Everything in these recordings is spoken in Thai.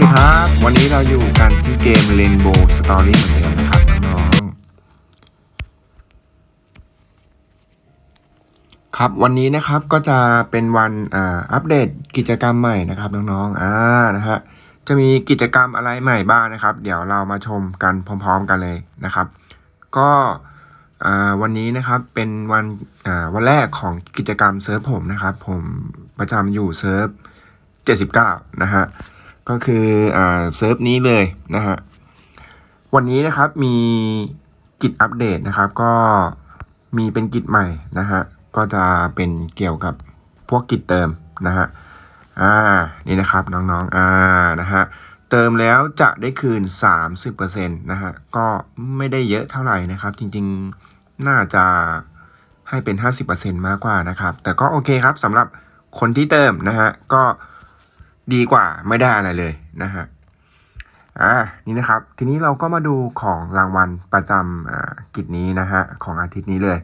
ดีครับ วันนี้เราอยู่กันที่เกม Rainbow Story เหมือนเดิมนะครับน้องครับวันนี้นะครับก็จะเป็นวันอ่าอัปเดตกิจกรรมใหม่นะครับน้องๆอ่านะฮะจะมีกิจกรรมอะไรใหม่บ้างนะครับ เดี๋ยวเรามาชมกันพร้อม ๆ กันเลยนะครับ ก็อ่าวันนี้นะครับเป็นวันอ่าวันแรกของกิจกรรมเซิร์ฟผมนะครับ ผมประจำอยู่เซิร์ฟ 79 นะฮะ ก็คืออ่าเซิร์ฟนี้เลยนะฮะวันนี้นะครับมีกิจอัปเดตนะครับ ก็มีเป็นกิจใหม่นะฮะก็จะเป็นเกี่ยวกับพวกกิจเติมนะฮะอ่านี่นะครับน้องๆอ่านะฮะเติมแล้วจะได้คืน 30%นะฮะก็ไม่ได้เยอะเท่าไหร่นะครับ จริงๆน่าจะให้เป็น 50%มากกว่านะครับ แต่ก็โอเคครับสำหรับคนที่เติมนะฮะก็ ดีกว่าไม่ได้อะไรเลยนะฮะอ่านี่นะครับ ทีนี้เราก็มาดูของรางวัลประจำอากิจนี้นะฮะของอาทิตย์นี้เลย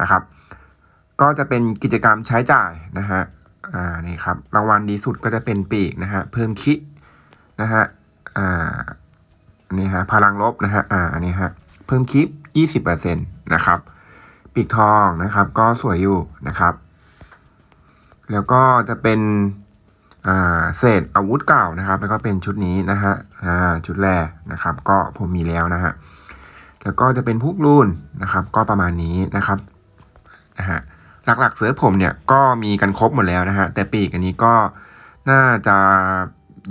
นะครับ ก็จะเป็นกิจกรรมใช้จ่ายนะฮะอ่านี่ครับรางวัลดีสุดก็จะเป็นปีกนะฮะเพิ่มคินะฮะอ่านนี้ฮะพลังลบนะฮะอ่าอันนี้ฮะเพิ่มคิปยี่สิบเปอร์เซ็นต์นะครับปีกทองนะครับก็สวยอยู่นะครับ แล้วก็จะเป็น เศษอาวุธเก่านะครับ แล้วก็เป็นชุดนี้นะฮะชุดแรกนะครับ ก็ผมมีแล้วนะฮะแล้วก็จะเป็นพวกรูนนะครับ ก็ประมาณนี้นะครับนะฮะหลักๆเซิร์ฟผมเนี่ยก็มีกันครบหมดแล้วนะฮะแต่ปีกอันนี้ก็น่าจะ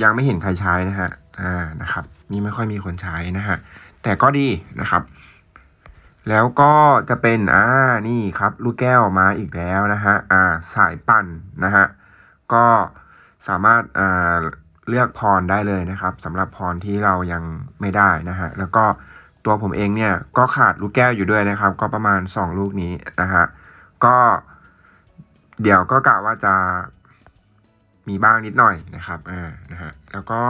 ยังไม่เห็นใครใช้นะฮะอ่านะครับมีไม่ค่อยมีคนใช้นะฮะแต่ก็ดีนะครับ แล้วก็จะเป็นอ่านี่ครับ ลูกแก้วมาอีกแล้วนะฮะอ่าสายปั่นนะฮะก็ สามารถอ่าเลือกพรได้เลยนะครับสำหรับพรที่เรายังไม่ได้นะฮะแล้วก็ตัวผมเองเนี่ยก็ขาดลูกแก้วอยู่ด้วยนะครับ ก็ประมาณ 2 ลูกนี้นะฮะก็เดี๋ยวก็กะว่าจะมีบ้างนิดหน่อยนะครับอ่านะฮะแล้วก็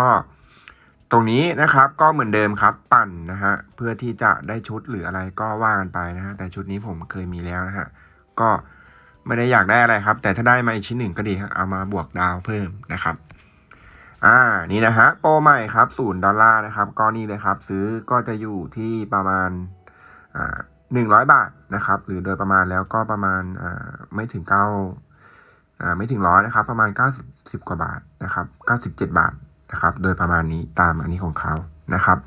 ตรงนี้นะครับก็เหมือนเดิมครับปั่นนะฮะเพื่อที่จะได้ชุดหรืออะไรก็ว่ากันไปนะฮะแต่ชุดนี้ผมเคยมีแล้วนะฮะก็ ไม่ได้อยากได้อะไรครับ แต่ถ้าได้มาอีกชิ้นหนึ่งก็ดีฮะเอามาบวกดาวเพิ่มนะครับ อ่านี่นะฮะโปรใหม่ครับศูนย์ดอลลาร์นะครับก็นี่เลยครับ ซื้อก็จะอยู่ที่ประมาณอ่าหนึ่งร้อยบาทนะครับ หรือโดยประมาณแล้วก็ประมาณอ่าไม่ถึงเก้าอ่าไม่ถึงร้อยนะครับ ประมาณเก้าสิบกว่าบาทนะครับเก้าสิบเจ็ดบาทนะครับ โดยประมาณนี้ตามอันนี้ของเขานะครับ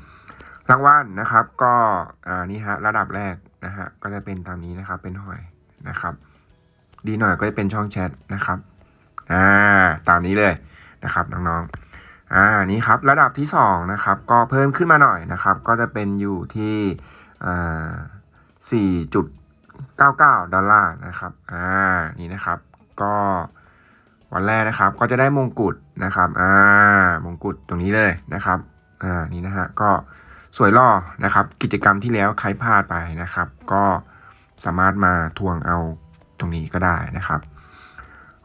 รางวัลนะครับก็อ่านี่ฮะระดับแรกนะฮะก็จะเป็นตามนี้นะครับเป็นหอยนะครับ ดีหน่อยก็จะเป็นช่องแชทนะครับอ่าตามนี้เลยนะครับน้องๆอ่านี่ครับระดับที่สองนะครับก็เพิ่มขึ้นมาหน่อยนะครับ ก็จะเป็นอยู่ที่อ่าสี่จุดเก้าเก้าดอลลาร์นะครับอ่านี่นะครับก็วันแรกนะครับก็จะได้มงกุฎนะครับอ่ามงกุฎตรงนี้เลยนะครับอ่านี่นะฮะก็สวยล่อนะครับ กิจกรรมที่แล้วใครพลาดไปนะครับ ก็สามารถมาทวงเอา ตรงนี้ก็ได้นะครับ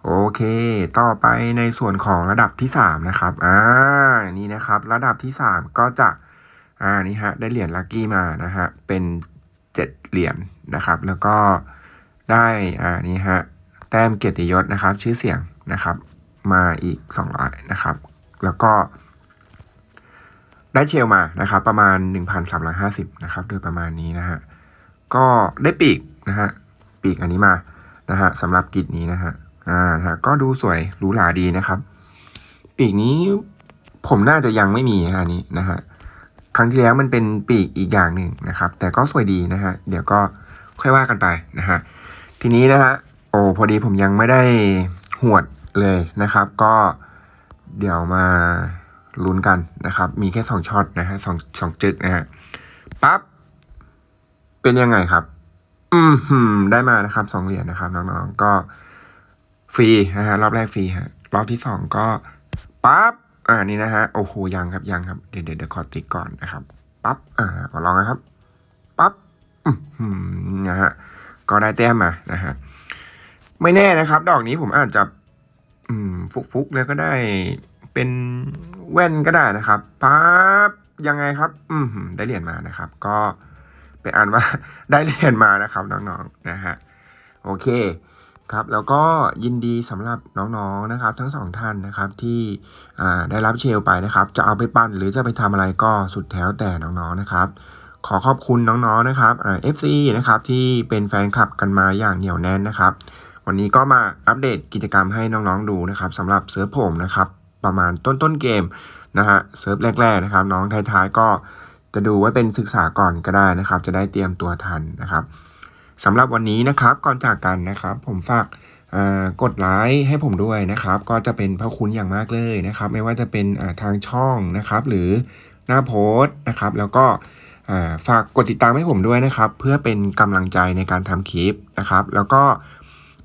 โอเค ต่อไปในส่วนของระดับที่3นะครับอ่านี่นะครับระดับที่ 3 ก็จะอ่านี่ฮะได้เหรียญลัคกี้มานะฮะเป็น7เหรียญนะครับ แล้วก็ได้อ่านี่ฮะแต้มเกียรติยศนะครับ ชื่อเสียงนะครับ มาอีก200นะครับ แล้วก็ได้เชลมานะครับ ประมาณ 1,350นะครับโดยประมาณนี้นะฮะก็ได้ปีกนะฮะปีกอันนี้มา นะฮะสำหรับกิจนี้นะฮะอ่านะฮะก็ดูสวยหรูหราดีนะครับ ปีกนี้ผมน่าจะยังไม่มีฮะอันนี้นะฮะครั้งที่แล้วมันเป็นปีกอีกอย่างหนึ่งนะครับ แต่ก็สวยดีนะฮะเดี๋ยวก็ค่อยว่ากันไปนะฮะทีนี้นะฮะโอ้พอดีผมยังไม่ได้หวดเลยนะครับ ก็เดี๋ยวมาลุ้นกันนะครับ มีแค่สองช็อตนะฮะสองสองจึกนะฮะปั๊บเป็นยังไงครับ อืมหืมได้มานะครับสองเหรียญนะครับ น้องๆก็ฟรีนะฮะรอบแรกฟรีฮะรอบที่สองก็ปั๊บอ่านี่นะฮะโอ้โหยังครับยังครับเดี๋ยวเดี๋ยวเดี๋ยวขอติ๊กก่อนนะครับปั๊บอ่าขอลองนะครับปั๊บอืมหืมนะฮะก็ได้แต้มมานะฮะไม่แน่นะครับ ดอกนี้ผมอาจจะ อืม ฟุกฟุกๆแล้วก็ได้เป็นแว่นก็ได้นะครับปั๊บยังไงครับ อืมหืมได้เหรียญมานะครับ ก็ เป็นอันว่าได้เรียญมานะครับน้องๆนะฮะโอเคครับแล้วก็ยินดีสำหรับน้องๆนะครับ ทั้งสองท่านนะครับที่ได้รับเชลไปนะครับ จะเอาไปปั้นหรือจะไปทำอะไรก็สุดแถวแต่น้องๆนะครับ ขอขอบคุณน้องๆนะครับเอ่า FC นะครับที่เป็นแฟนคลับกันมาอย่างเหนียวแน่นนะครับ วันนี้ก็มาอัปเดตกิจกรรมให้น้องๆดูนะครับสำหรับเซิร์ฟผมนะครับ ประมาณต้นๆเกมนะฮะเซิร์ฟแรกๆนะครับ น้องท้ายๆก็ จะดูไว้เป็นศึกษาก่อนก็ได้นะครับ จะได้เตรียมตัวทันนะครับสำหรับวันนี้นะครับก่อนจากกันนะครับ ผมฝากกดไลค์ให้ผมด้วยนะครับ ก็จะเป็นพระคุณอย่างมากเลยนะครับ ไม่ว่าจะเป็นทางช่องนะครับ หรือหน้าโพสต์นะครับ แล้วก็ฝากกดติดตามให้ผมด้วยนะครับ เพื่อเป็นกำลังใจในการทำคลิปนะครับ แล้วก็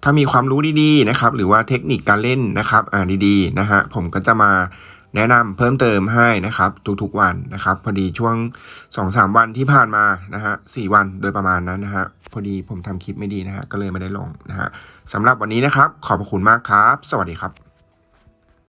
ถ้ามีความรู้ดีๆนะครับ หรือว่าเทคนิคการเล่นนะครับดีๆนะฮะผมก็จะมา แนะนำเพิ่มเติมให้นะครับ ทุกๆวันนะครับ พอดีช่วง 2-3 วันที่ผ่านมานะฮะสวันโดยประมาณนั้นนะฮะพอดีผมทำคลิปไม่ดีนะฮะก็เลยไม่ได้ลงนะฮะสำหรับวันนี้นะครับ ขอบคุณมากครับ สวัสดีครับ